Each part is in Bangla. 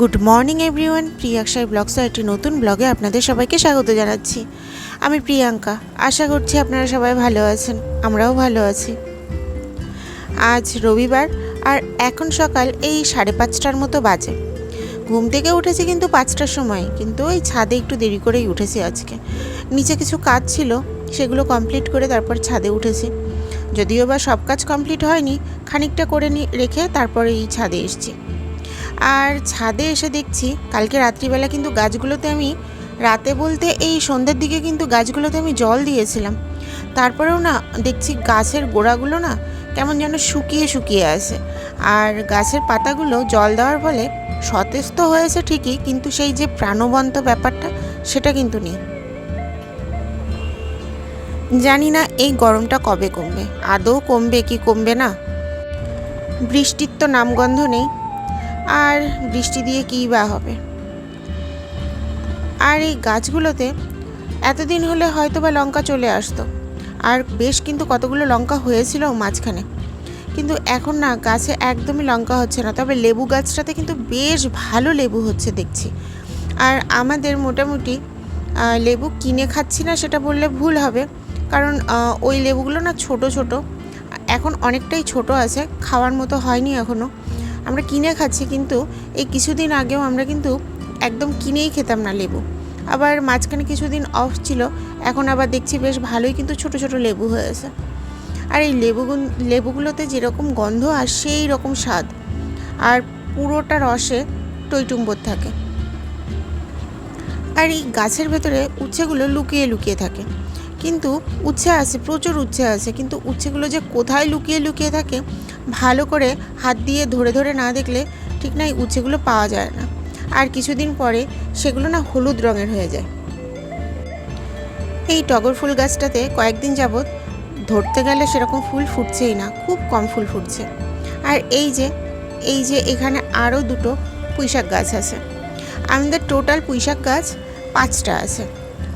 গুড মর্নিং এভরিওয়ান প্রিয়াক্ষায় ব্লগসের একটি নতুন ব্লগে আপনাদের সবাইকে স্বাগত জানাচ্ছি। আমি প্রিয়াঙ্কা, আশা করছি আপনারা সবাই ভালো আছেন, আমরাও ভালো আছি। আজ রবিবার আর এখন সকাল এই সাড়ে পাঁচটার মতো বাজে। ঘুম থেকে উঠেছি কিন্তু পাঁচটার সময়, কিন্তু ওই ছাদে একটু দেরি করেই উঠেছি আজকে। নিচে কিছু কাজ ছিল, সেগুলো কমপ্লিট করে তারপর ছাদে উঠেছি। যদিও বা সব কাজ কমপ্লিট হয়নি, খানিকটা করে রেখে তারপরে এই ছাদে এসেছি। আর ছাদে এসে দেখছি কালকে রাত্রিবেলা কিন্তু গাছগুলোতে আমি, রাতে বলতে এই সন্ধ্যের দিকে কিন্তু গাছগুলোতে আমি জল দিয়েছিলাম। তারপরেও না দেখছি গাছের গোড়াগুলো না কেমন যেন শুকিয়ে শুকিয়ে আছে। আর গাছের পাতাগুলো জল দেওয়ার ফলে সতেজ তো হয়েছে ঠিকই, কিন্তু সেই যে প্রাণবন্ত ব্যাপারটা সেটা কিন্তু নেই। জানি না এই গরমটা কবে কমবে, আদৌ কমবে কি কমবে না। বৃষ্টির তো নামগন্ধ নেই আর বৃষ্টি দিয়ে কী বা হবে। আর এই গাছগুলোতে এতদিন হলে হয়তো বা লঙ্কা চলে আসতো। আর বেশ কিন্তু কতগুলো লঙ্কা হয়েছিল মাঝখানে। কিন্তু এখন না, গাছে একদমই লঙ্কা হচ্ছে না। তবে লেবু গাছটাতে কিন্তু বেশ ভালো লেবু হচ্ছে দেখছি। আর আমাদের মোটামুটি লেবু কিনে খাচ্ছি না সেটা বললে ভুল হবে। কারণ ওই লেবুগুলো না ছোট ছোট। এখন অনেকটাই ছোট আছে, খাওয়ার মতো হয়নি এখনও আমরা কিনে খাচ্ছি, কিন্তু এই কিছুদিন আগেও আমরা কিন্তু একদম কিনেই খেতাম না লেবু। আবার মাঝখানে কিছুদিন অফ ছিল, এখন আবার দেখছি বেশ ভালোই কিন্তু ছোট ছোট লেবু হয়েছে। আর এই লেবু লেবুগুলোতে যেরকম গন্ধ আর সেই রকম স্বাদ, আর পুরোটা রসে টইটুম্বর থাকে। আর এই গাছের ভেতরে উচ্ছেগুলো লুকিয়ে লুকিয়ে থাকে। কিন্তু উচ্ছে আছে, প্রচুর উচ্ছে আছে, কিন্তু উচ্ছেগুলো যে কোথায় লুকিয়ে লুকিয়ে থাকে, ভালো করে হাত দিয়ে ধরে ধরে না দেখলে ঠিক না এই উচ্ছেগুলো পাওয়া যায় না। আর কিছুদিন পরে সেগুলো না হলুদ রঙের হয়ে যায়। এই টগর ফুল গাছটাতে কয়েকদিন যাবৎ ধরতে গেলে সেরকম ফুল ফুটছেই না, খুব কম ফুল ফুটছে। আর এই যে এই যে এখানে আরও দুটো পুঁইশাক গাছ আছে। আমাদের টোটাল পুঁইশাক গাছ পাঁচটা আছে।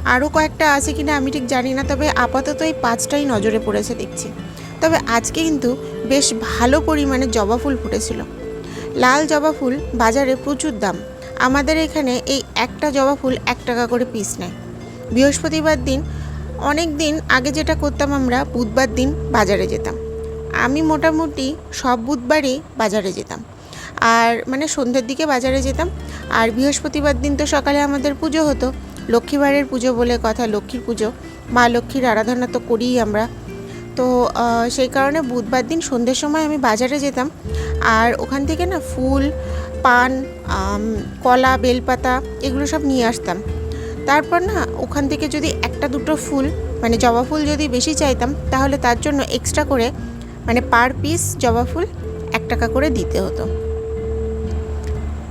আরও কয়েকটা আছে কিনা আমি ঠিক জানি না, তবে আপাতত এই পাঁচটাই নজরে পড়েছে দেখছি। তবে আজকে কিন্তু বেশ ভালো পরিমাণে জবা ফুল ফুটেছিল। লাল জবা ফুল বাজারে প্রচুর দাম। আমাদের এখানে এই একটা জবা ফুল এক টাকা করে পিস নেয়। বৃহস্পতিবার দিন, অনেক দিন আগে যেটা করতাম আমরা, বুধবার দিন বাজারে যেতাম। আমি মোটামুটি সব বুধবারই বাজারে যেতাম। আর মানে সন্ধ্যের দিকে বাজারে যেতাম। আর বৃহস্পতিবার দিন তো সকালে আমাদের পুজো হতো। লক্ষ্মীবারের পুজো বলে কথা, লক্ষ্মীর পুজো। মা লক্ষ্মীর আরাধনা তো করিই আমরা। তো সেই কারণে বুধবার দিন সন্ধ্যের সময় আমি বাজারে যেতাম। আর ওখান থেকে না ফুল, পান কলা, বেলপাতা এগুলো সব নিয়ে আসতাম। তারপর না ওখান থেকে যদি একটা দুটো ফুল মানে জবা ফুল যদি বেশি চাইতাম, তাহলে তার জন্য এক্সট্রা করে মানে পার পিস জবা ফুল এক টাকা করে দিতে হতো।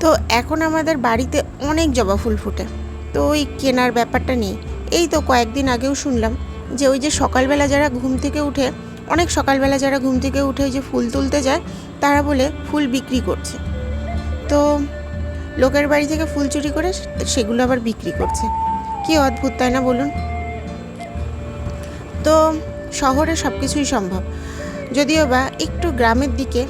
তো এখন আমাদের বাড়িতে অনেক জবা ফুল ফুটে। তো ওই কেনার ব্যাপারটা নেই এই তো কয়েকদিন আগেও শুনলাম যে ওই যে সকালবেলা যারা ঘুম থেকে উঠে, অনেক সকালবেলা যারা ঘুম থেকে উঠে ওই যে ফুল তুলতে যায়, তারা বলে ফুল বিক্রি করছে। তো লোকের বাড়ি থেকে ফুল চুরি করে সেগুলো আবার বিক্রি করছে। কি অদ্ভুত, তাই না বলুন? তো শহরে সব কিছুই সম্ভব। যদিও বা একটু গ্রামের দিকে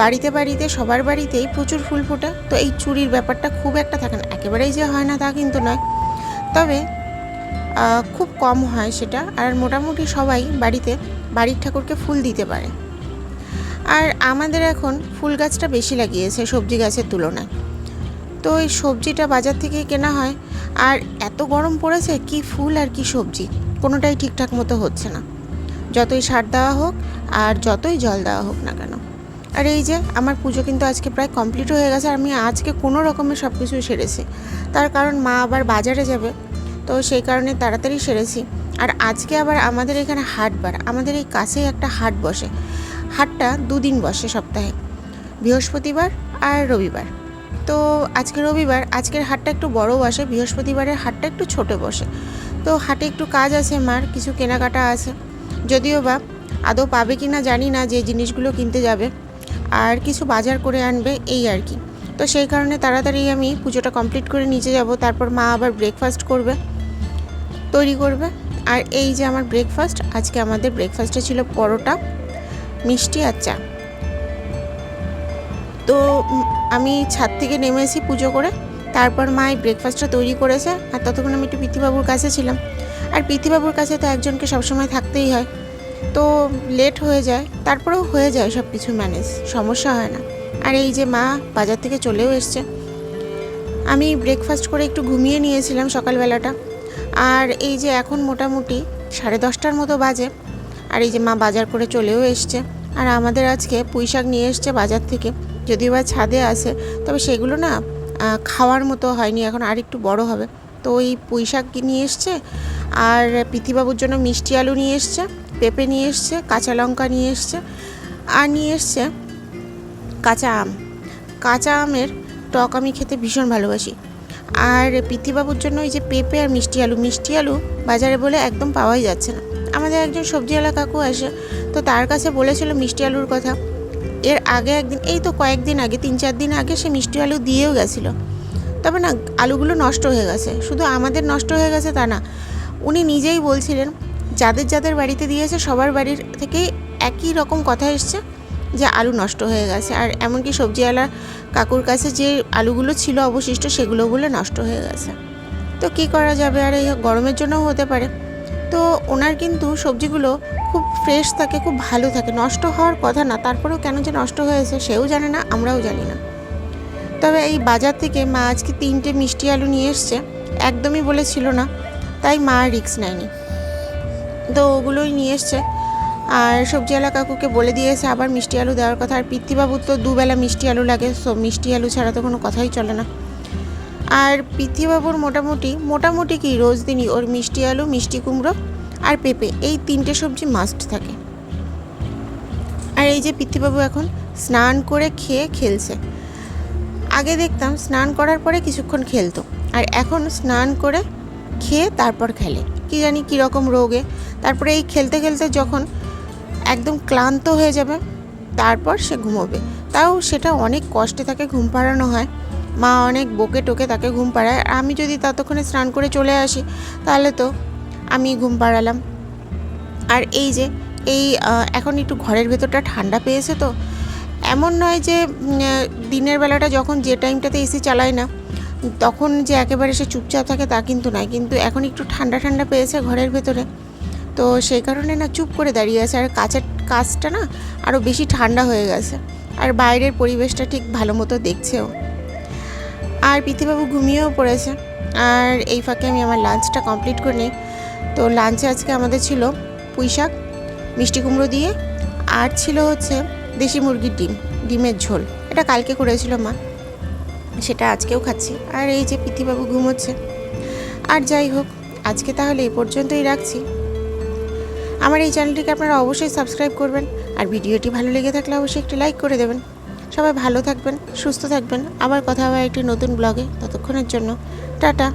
বাড়িতে বাড়িতে, সবার বাড়িতেই প্রচুর ফুল ফোটে। তো এই চুরির ব্যাপারটা খুব একটা থাকে না। একেবারেই যে হয় না তা কিন্তু নয়। তবে খুব কম হয় সেটা। আর মোটামুটি সবাই বাড়িতে বাড়ির ঠাকুরকে ফুল দিতে পারে। আর আমাদের এখন ফুল গাছটা বেশি লাগিয়েছে সবজি গাছের তুলনায়। তো এই সবজিটা বাজার থেকে কেনা হয়। আর এত গরম পড়েছে, কি ফুল আর কি সবজি? কোনোটাই ঠিকঠাক মতো হচ্ছে না। যতই সার দেওয়া হোক আর যতই জল দেওয়া হোক না কেন। আর এই যে আমার পুজো কিন্তু আজকে প্রায় কমপ্লিট হয়ে গেছে, আর আমি আজকে কোনো রকমের সব কিছু সেরেছি। তার কারণ মা আবার বাজারে যাবে, তো সেই কারণে তাড়াতাড়ি সেরেছি। আর আজকে আবার আমাদের এখানে হাট বার, আমাদের এই কাছেই একটা হাট বসে। হাটটা দুদিন বসে সপ্তাহে, বৃহস্পতিবার আর রবিবার। তো আজকে রবিবার, আজকের হাটটা একটু বড় বসে, বৃহস্পতিবারের হাটটা একটু ছোট বসে। তো হাটে একটু কাজ আছে মার, কিছু কেনাকাটা আছে। যদিও বা আদৌ পাবে কি না জানি না যে জিনিসগুলো কিনতে যাবে। আর কিছু বাজার করে আনবে, এই আর কি। তো সেই কারণে তাড়াতাড়ি আমি পুজোটা কমপ্লিট করে নিচে যাব, তারপর মা আবার ব্রেকফাস্ট করবে, তৈরি করবে। আর এই যে আমার ব্রেকফাস্ট আজকে আমাদের ব্রেকফাস্টে ছিল পরোটা, মিষ্টি আর চা। তো আমি ছাদ থেকে নেমেছি পুজো করে, তারপর মা এই ব্রেকফাস্টটা তৈরি করেছে, আর ততক্ষণ আমি একটু পিথিবাবুর কাছে ছিলাম। আর পিথিবাবুর কাছে তো একজনকে সবসময় থাকতেই হয়। তো লেট হয়ে যায়, তারপরেও হয়ে যায় সব কিছু ম্যানেজ সমস্যা হয় না। আর এই যে মা বাজার থেকে চলেও এসছে। আমি ব্রেকফাস্ট করে একটু ঘুমিয়ে নিয়েছিলাম সকালবেলাটা। আর এই যে এখন মোটামুটি সাড়ে দশটার মতো বাজে, আর এই যে মা বাজার করে চলেও এসছে। আর আমাদের আজকে পুঁই শাক নিয়ে এসছে বাজার থেকে, যদিও বা ছাদে আছে, তবে সেগুলো না খাওয়ার মতো হয়নি, এখন আর একটু বড় হবে। তো ওই পুঁই শাক নিয়ে এসছে, আর পিথিবাবুর জন্য মিষ্টি আলু নিয়ে এসছে। পেঁপে নিয়ে এসছে, কাঁচা লঙ্কা নিয়ে এসছে, আর নিয়ে এসছে কাঁচা আম। কাঁচা আমের টক আমি খেতে ভীষণ ভালোবাসি। আর পিথিবাবুর জন্য এই যে পেঁপে আর মিষ্টি আলু মিষ্টি আলু বাজারে বলে একদম পাওয়াই যাচ্ছে না। আমাদের একজন সবজিওয়ালা কাকু আসে, তো তার কাছে বলেছিল মিষ্টি আলুর কথা। এর আগে একদিন, এই তো কয়েকদিন আগে, তিন চার দিন আগে সে মিষ্টি আলু দিয়েও গেছিল। তবে না, আলুগুলো নষ্ট হয়ে গেছে। শুধু আমাদের নষ্ট হয়ে গেছে তা না, উনি নিজেই বলছিলেন যাদের যাদের বাড়িতে দিয়েছে, সবার বাড়ির থেকে একই রকম কথা এসছে যে আলু নষ্ট হয়ে গেছে। আর এমনকি সবজিওয়ালা কাকুর কাছে যে আলুগুলো ছিল অবশিষ্ট সেগুলো বলে নষ্ট হয়ে গেছে। তো কি করা যাবে? আর এই গরমের জন্যও হতে পারে। তো ওনার কিন্তু সবজিগুলো খুব ফ্রেশ থাকে, খুব ভালো থাকে। নষ্ট হওয়ার কথা না, তারপরেও কেন যে নষ্ট হয়েছে সেও জানে না, আমরাও জানি না। তবে এই বাজার থেকে মা আজকে তিনটে মিষ্টি আলু নিয়ে এসছে। একদমই বলেছিল না, তাই মা রিক্স নেয়নি। তো ওগুলোই নিয়ে এসছে। আর সবজিওয়ালা কাকুকে বলে দিয়েছে আবার মিষ্টি আলু দেওয়ার কথা। আর পিতৃবাবুর তো দুবেলা মিষ্টি আলু লাগে, সো মিষ্টি আলু ছাড়া তো কোনো কথাই চলে না। আর পিতৃবাবুর মোটামুটি মোটামুটি কি রোজ দিনই ওর মিষ্টি আলু, মিষ্টি কুমড়ো আর পেঁপে, এই তিনটে সবজি মাস্ট থাকে। আর এই যে পিতৃবাবু এখন স্নান করে খেয়ে খেলছে। আগে দেখতাম স্নান করার পরে কিছুক্ষণ খেলতো, আর এখন স্নান করে খেয়ে তারপর খেলে। কি জানি কীরকম রোগে তারপরে এই খেলতে খেলতে যখন একদম ক্লান্ত হয়ে যাবে, তারপর সে ঘুমোবে। তাও সেটা অনেক কষ্টে তাকে ঘুম পাড়ানো হয়। মা অনেক বকে টোকে তাকে ঘুম পাড়ায়। আর আমি যদি ততক্ষণে স্নান করে চলে আসি, তাহলে তো আমি ঘুম পাড়ালাম। আর এই যে, এই এখন একটু ঘরের ভেতরটা ঠান্ডা পেয়েছে তো, এমন নয় যে দিনের বেলাটা যখন যে টাইমটাতে এসি চালায় না, তখন যে একেবারে সে চুপচাপ থাকে তা কিন্তু নয়। কিন্তু এখন একটু ঠান্ডা ঠান্ডা পেয়েছে ঘরের ভেতরে। তো সেই কারণে না চুপ করে দাঁড়িয়ে আছে। আর কাছের কাজটা না আরও বেশি ঠান্ডা হয়ে গেছে। আর বাইরের পরিবেশটা ঠিক ভালো মতো দেখছেও। আর পিথিবাবু ঘুমিয়েও পড়েছে। আর এই ফাঁকে আমি আমার লাঞ্চটা কমপ্লিট করে নিই। তো লাঞ্চে আজকে আমাদের ছিল পুঁই শাক, মিষ্টি কুমড়ো দিয়ে, আর ছিল হচ্ছে দেশি মুরগির ডিম, ডিমের ঝোল। এটা কালকে করেছিল মা। সেটা আজকেও খাচ্ছি। আর এই যে পিথিবাবু ঘুমোচ্ছে। আর যাই হোক, আজকে তাহলে এই পর্যন্তই রাখছি। আমার এই চ্যানেলটিকে আপনারা অবশ্যই সাবস্ক্রাইব করবেন আর ভিডিওটি ভালো লেগে থাকলে অবশ্যই একটি লাইক করে দেবেন। সবাই ভালো থাকবেন, সুস্থ থাকবেন। আবার কথা হবে একটি নতুন ব্লগে। ততক্ষণের জন্য, টাটা।